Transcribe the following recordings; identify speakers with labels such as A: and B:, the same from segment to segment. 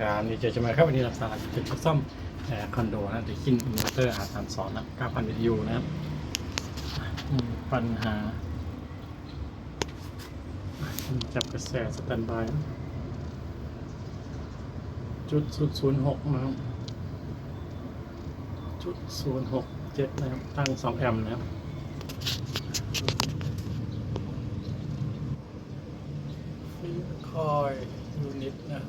A: ครับนี่เจอจะมาครับวันนี้เราสาระจุดซ่อมแอร์คอนโดนะติคินอินเวอร์เตอร์อาสามสองนะ9,000วิทยุนะครับปัญหาจับกระแสสแตนบายจุดศูนย์ศูนย์หกนะครับจุดศูนย์หกเจ็ดนะครับตั้งสองแอมป์นะครับฟีคอยยูนิตนะ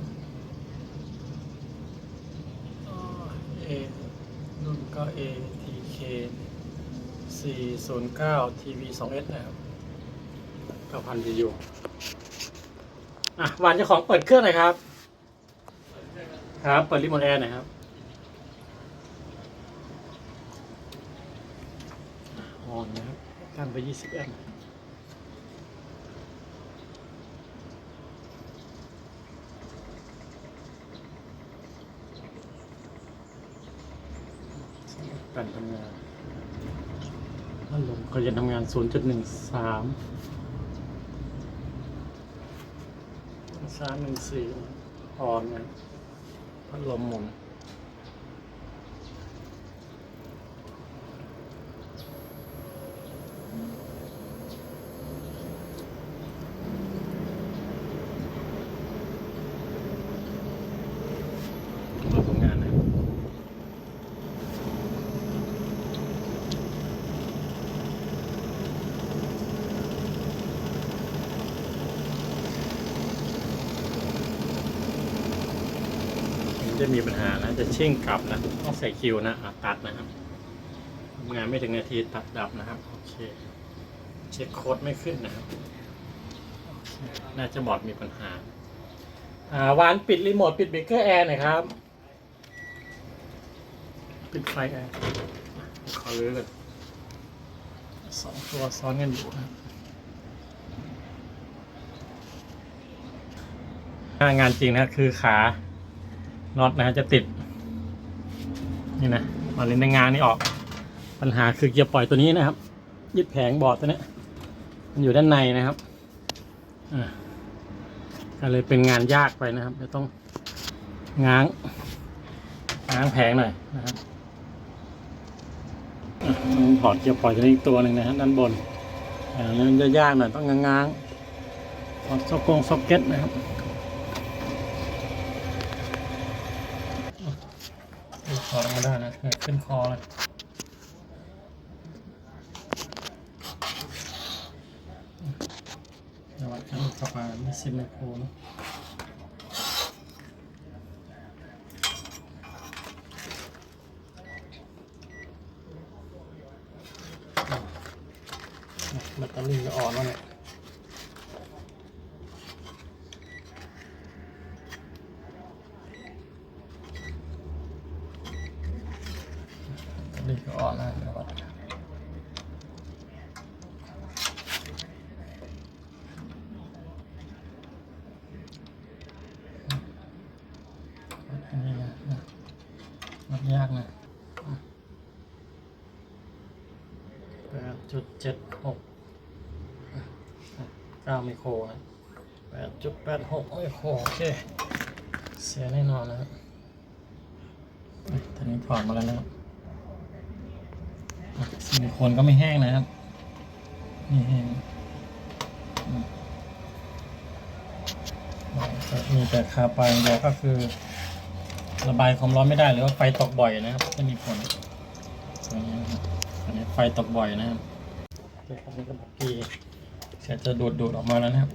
A: อรุ่นก็ ATK 409 TV 2S นะครับ9,000 VU อะวานเจ้าของเปิดเครื่องหน่อยครับ ครับ เปิดรีโมทแอร์หน่อยครับออนนะครับตั้งไป 20 แอมป์ การทำงานพัดลมเขาจะทำงาน 0.13สามหนึ่งสี่ออนนะพัดลมหมุนเราทำงานนะ มัน จะมีปัญหานะ จะชิ่งกลับนะต้องใส่คิวนะตัดนะครับทำงานไม่ถึงนาทีตัดดับนะครับ โอเค เช็คโค้ดไม่ขึ้นนะครับ น่าจะบอร์ดมีปัญหา อ่าวานปิดรีโมทปิดเบรกเกอร์แอร์หน่อยครับ ปิดไฟแอร์ ขอรื้อกันสองตัวซ้อนกันอยู่นะครับงานจริงนะคือขา น็อตนะฮะจะติด นี่นะมาเล่นในงานนี่ออก ปัญหาคือเกียร์ปล่อยตัวนี้นะครับ ยึดแผงบอร์ดตัวนี้มันอยู่ด้านในนะครับอ่าก็เลยเป็นงานยากไปนะครับจะต้องง้าง ง้างแผงหน่อยนะครับอะต้องถอดเกียร์ปล่อยตัวนี้อีกตัวหนึ่งนะฮะด้านบนอ่าแล้นจะยากหน่อยต้องง้างๆถอดซ็อกกงซ็อกเก็ตนะครับ ดูค อลงมาได้นะเกิดขึ้นคอเลยเดี๋ยววัดกันกลับมาไม่ซิมไมโคนะแบตเตอรี่ก็อ่อนแล้วเนี่ย แบตเตอรี่ก็อ่อนแล้วเดี๋ยววัดกันวัดอันนี้นะนะวัดยากนะแปดจุดเจ็ดหกเก้าไมโครนะแปดจุดแปดหกไมโครโอเค เสียแน่นอนนะครับตอนนี้ถอดมาแล้วนะครับ ซิลิโคนก็ไม่แห้งนะครับนี่แห้งอืมมีแต่คาไปางเดียวก็คือ ระบายความร้อนไม่ได้หรือว่าไฟตกบ่อยนะครับจะมีผลตัวนี้นะครับอันนี้ไฟตกบ่อยนะครับเดี๋ยวอันนี้ก็บักกีเสียจะดูดดูดออกมาแล้วนะครับ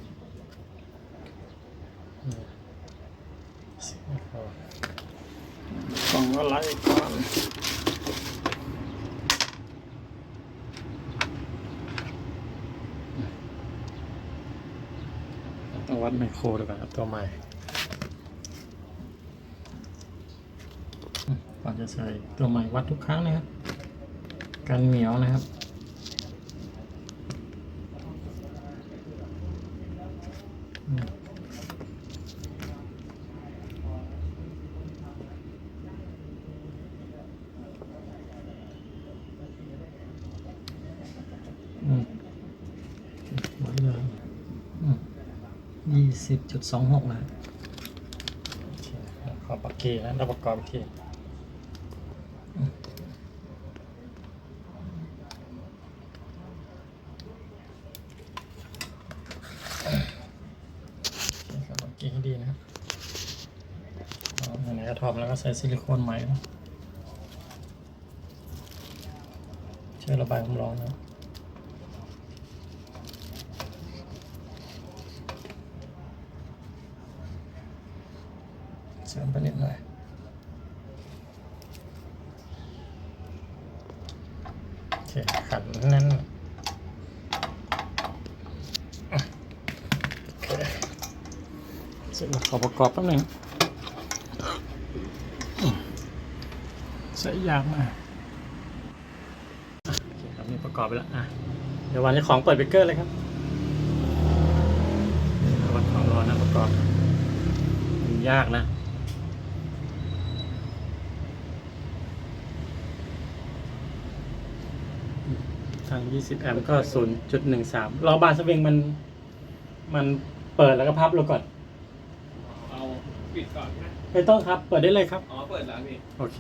A: อืมกล่องอะไรก่อน ต้องวัดไมโครดีกว่าครับตัวใหม่ก่อนจะใส่ตัวใหม่วัดทุกครั้งนะครับกันเหนียวนะครับ อืมอืมวัดเลยอืม ยี่สิบจุดสองหกนะโอเคแล้วขอปักเกีนะเราประกอบอีกทีโอเคครับปักเกีให้ดีนะครับเอาอันนี้ก็ทอมแล้วก็ใส่ซิลิโคนใหม่นะช่วยระบายความร้อนนะ เสริมไปนิดหน่อยโอเคขันแน่นอะโอเคเสร็จแล้วขอประกอบแป๊บหนึงอืมใส่ยากมากอะโอเคครับนี่ประกอบไปแล้วอะเดี๋ยววันนี้ของเปิดเบรกเกอร์เลยครับวัดความร้อนนะประกอบมันยากนะ ทาง20แอมป์ก็ 0.13 รอบานสวิงมัน มันเปิดแล้วก็พับลงก่อน
B: เอาปิดก่อนนะ
A: ไม่ต้องครับ เปิดได้เลยครับ
B: อ๋อ เปิดแล้วพี่
A: โอเค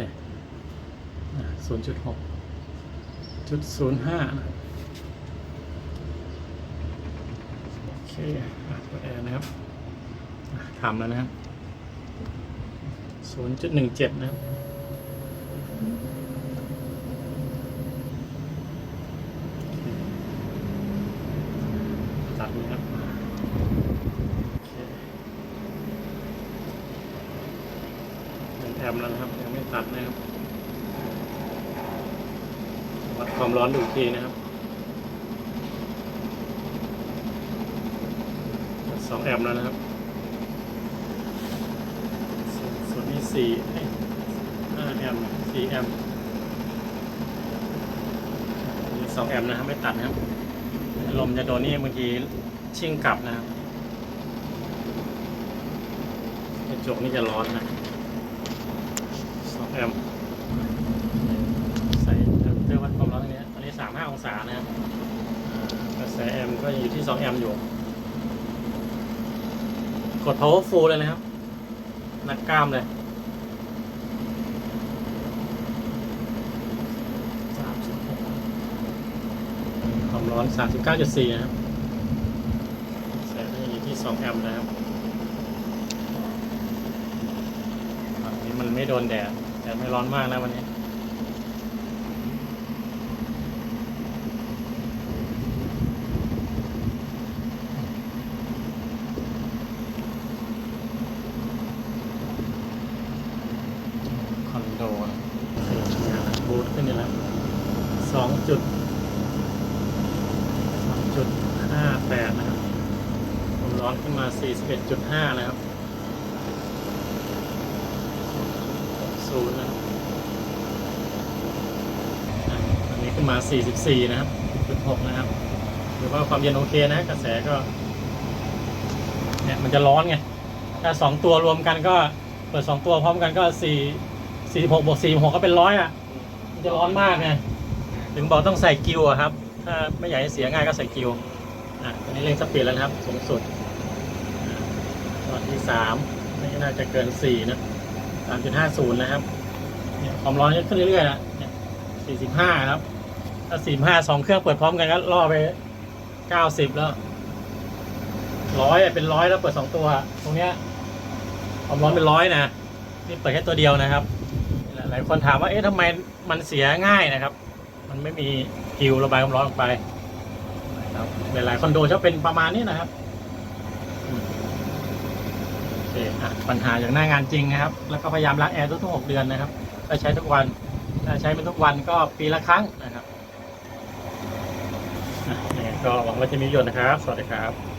A: อ่า0.6จุด05นะครับโอเคอะเปิดแอร์นะครับอะทำแล้วนะครับ0.17นะครับ ตัดนะครับโอเคเป็นแอ มแล้วนะครับ ยังไม่ตัดนะครับ วัดความร้อนดูทีนะครับสองแอมป์แล้วนะครับ ส่วนส่วนนี้สี่เอ้ห้าแอมป์สี่แอมป์สองแอมป์นะครับ ไม่ตัดนะครับ ลมจะโดนนี่บางทีชิ่งกลับนะครับกระจกนี่จะร้อนนะ แอมป์ใส่เตอร์วัดความร้อนตรงนี้ตอนนี้สามห้าองศานะครับกระแสแอมป์ก็อยู่ที่สองแอมป์อยู่ กด power full เลยนะครับ นักกล้ามเลยสามสิบหกความร้อนสามสิบเก้าจุดสี่นะครับแสงก็อยู่ที่สองแอมป์นะครับอันนี้มันไม่โดนแดด แดดไม่ร้อนมากนะวันนี้คอนโดนะบูทขึ้นนี่แล้วสองจุดสองจุดห้าแปดนะครับความร้อนขึ้นมาสี่สิบเอ็ดจุดห้านะครับ ศูนย์นะครับอันนี้ขึ้นมาสี่สิบสี่นะครับจุดหกนะครับหรือว่าความเย็นโอเคนะ กระแสก็ เนี่ยมันจะร้อนไง ถ้าสองตัวรวมกันก็ เปิดสองตัวพร้อมกันก็สี่สี่หกบวกสี่หกก็เป็นร้อยอะ มันจะร้อนมากไง ถึงบอกต้องใส่กิวอะครับ ถ้าไม่อยากให้เสียง่ายก็ใส่กิว อะตอนนี้เร่งสปีดแล้วนะครับ สูงสุดตอนที่สามไม่น่าจะเกินสี่นะามจุดห้าศูนย์นะครับเนี่ยความร้อนจะขึ้นเรื่อยๆนะเนี่ยสี่สิบห้าครับถ้าสี่ห้าสองเครื่องเปิดพร้อมกันก็ล่อไปเก้าสิบแล้วร้อยเป็นร้อยแล้วเปิดสองตัว ตรงเนี้ยความร้อนเป็นร้อยนะนี่เปิดแค่ตัวเดียวนะครับ หลายคนถามว่าเอ๊ะทำไมมันเสียง่ายนะครับ มันไม่มีกิวระบายความร้อนออกไปครับหลายๆคอนโดชอบเป็นประมาณนี้นะครับ ปัญหาอย่างหน้างานจริงนะครับ แล้วก็พยายามล้างแอร์ทุกๆหกเดือนนะครับถ้าใช้ทุกวันถ้าใช้เป็นทุกวันก็ปีละครั้งนะครับอ่ก็หวังว่าจะมีประโยชน์นะครับ สวัสดีครับ